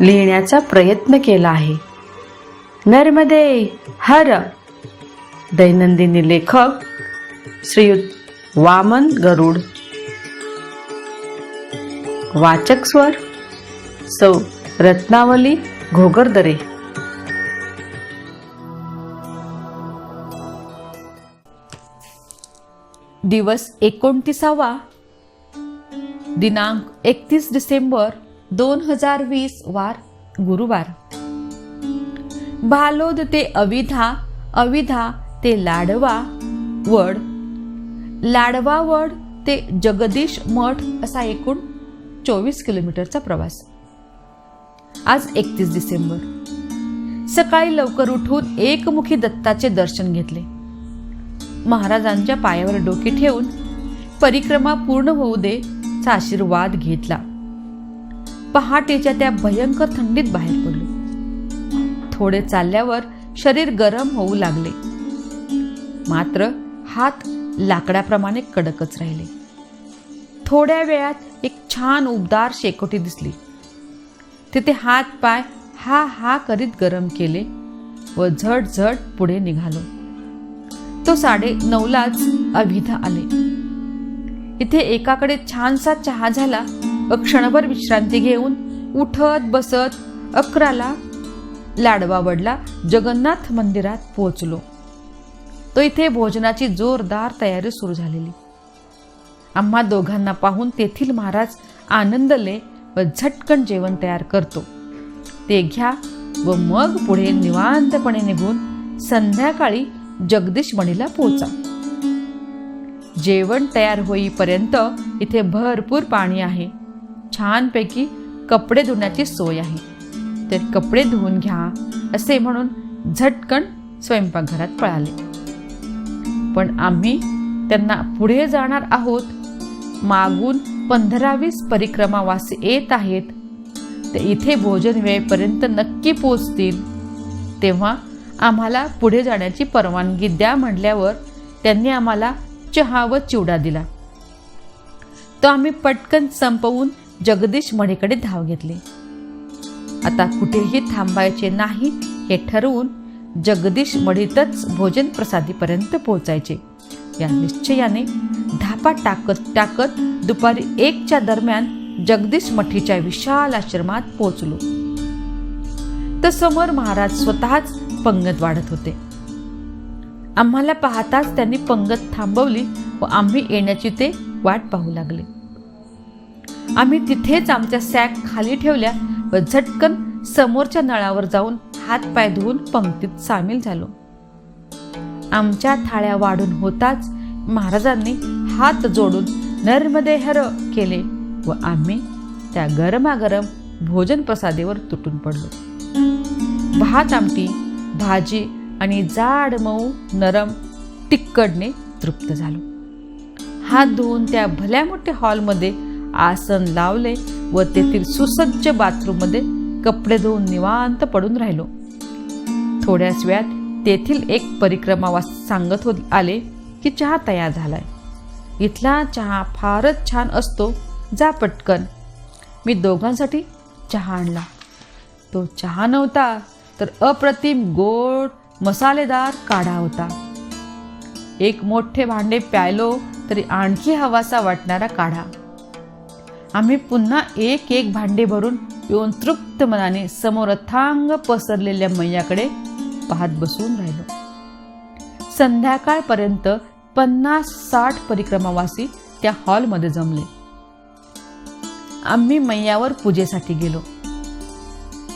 लिहिण्याचा प्रयत्न केला आहे. नर्मदे हर. दैनंदिनी लेखक श्रीयुत वामन गरुड. वाचक स्वर सौ रत्नावली घोगरदरे. दिवस एकोणतीसावा. दिनांक एकतीस डिसेंबर दोन हजार वीस वार गुरुवार. भालोद ते अविधा अविधा ते लाडवा वड. लाडवा वड ते जगदीश मठ असा एकूण चोवीस किलोमीटरचा प्रवास. आज एकतीस डिसेंबर. सकाळी लवकर उठून एकमुखी दत्ताचे दर्शन घेतले. महाराजांच्या पायावर डोके ठेवून परिक्रमा पूर्ण होऊ दे चा आशीर्वाद घेतला. पहाटेच्या त्या भयंकर थंडीत बाहेर पडलो. थोडे चालल्यावर शरीर गरम होऊ लागले. मात्र हात लाकडाप्रमाणे कडकच राहिले. थोड्या वेळात एक छान उबदार शेकोटी दिसली. तिथे हात पाय हा हा करीत गरम केले व झट झट पुढे निघालो. तो साडे नऊलाच अभिधा आले. इथे एकाकडे छानसा चहा झाला क्षणभर विश्रांती घेऊन उठत बसत अकराला लाडवावडला जगन्नाथ मंदिरात पोहोचलो. तो इथे भोजनाची जोरदार तयारी सुरू झालेली. आम्हा दोघांना पाहून तेथील महाराज आनंदले व झटकन जेवण तयार करतो. ते घ्या व मग पुढे निवांतपणे निघून संध्याकाळी जगदीश मणीला पोचा. जेवण तयार होईपर्यंत इथे भरपूर पाणी आहे. छानपैकी कपडे धुण्याची सोय आहे. तर कपडे धुवून घ्या असे म्हणून झटकन स्वयंपाकघरात पळाले. पण आम्ही त्यांना पुढे जाणार आहोत. मागून पंधरा वीस परिक्रमावासी येत आहेत. ते इथे भोजन वेळेपर्यंत नक्की पोचतील. तेव्हा आम्हाला पुढे जाण्याची परवानगी द्या म्हटल्यावर त्यांनी आम्हाला चहा व चिवडा दिला. तो आम्ही पटकन संपवून जगदीश मणीकडे धाव घेतली. आता कुठेही थांबायचे नाही हे ठरवून जगदीश मढीतच भोजन प्रसादीपर्यंत पोहोचायचे. या निश्चयाने धापा टाकत टाकत दुपारी एकच्या दरम्यान जगदीश मठीच्या विशाल आश्रमात पोहोचलो. तर समोर महाराज स्वतःच पंगत वाढत होते. आम्हाला पाहताच त्यांनी पंगत थांबवली व आम्ही येण्याची ते वाट पाहू लागले. आम्ही तिथेच आमच्या सॅक खाली ठेवल्या व झटकन समोरच्या नळावर जाऊन हात पाय धुवून पंक्तीत सामील झालो. आमच्या थाळ्या वाढून होताच महाराजांनी हात जोडून नर्मदे हर केले व आम्ही त्या गरमागरम भोजन प्रसादेवर तुटून पडलो. भात आमटी भाजी आणि जाड मऊ नरम तिक्कडने तृप्त झालो. हात धुवून त्या भल्या मोठ्या हॉलमध्ये आसन लावले व तेथील सुसज्ज बाथरूममध्ये कपडे धुवून निवांत पडून राहिलो. थोड्याच वेळात तेथील एक परिक्रमावास सांगत होत आले की चहा तयार झालाय. इथला चहा फारच छान असतो जा पटकन. मी दोघांसाठी चहा आणला. तो चहा नव्हता तर अप्रतिम गोड मसालेदार काढा होता. एक मोठे भांडे प्यायलो तरी आणखी हवासा वाटणारा काढा. आम्ही पुन्हा एक एक भांडे भरून येऊन तृप्त मनाने समोर अथांग पसरलेल्या मैयाकडे पाहत बसून राहिलो. संध्याकाळपर्यंत पन्नास साठ परिक्रमावासी त्या हॉलमध्ये जमले. आम्ही मैयावर पूजेसाठी गेलो.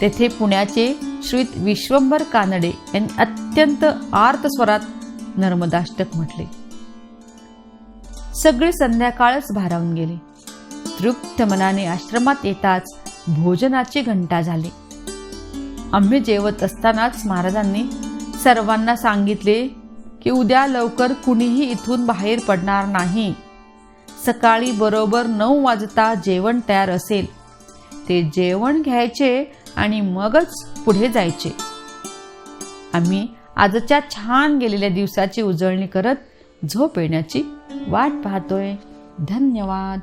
तेथे पुण्याचे श्रीत विश्वंभर कानडे यांनी अत्यंत आर्त स्वरात नर्मदाष्टक म्हटले. सगळे संध्याकाळच भारावून गेले. तृप्त मनाने आश्रमात येताच भोजनाची घंटा झाली. आम्ही जेवत असतानाच महाराजांनी सर्वांना सांगितले की उद्या लवकर कुणीही इथून बाहेर पडणार नाही. सकाळी बरोबर नऊ वाजता जेवण तयार असेल. ते जेवण घ्यायचे आणि मगच पुढे जायचे. आम्ही आजच्या छान गेलेल्या दिवसाची उजळणी करत झोप येण्याची वाट पाहतोय. धन्यवाद.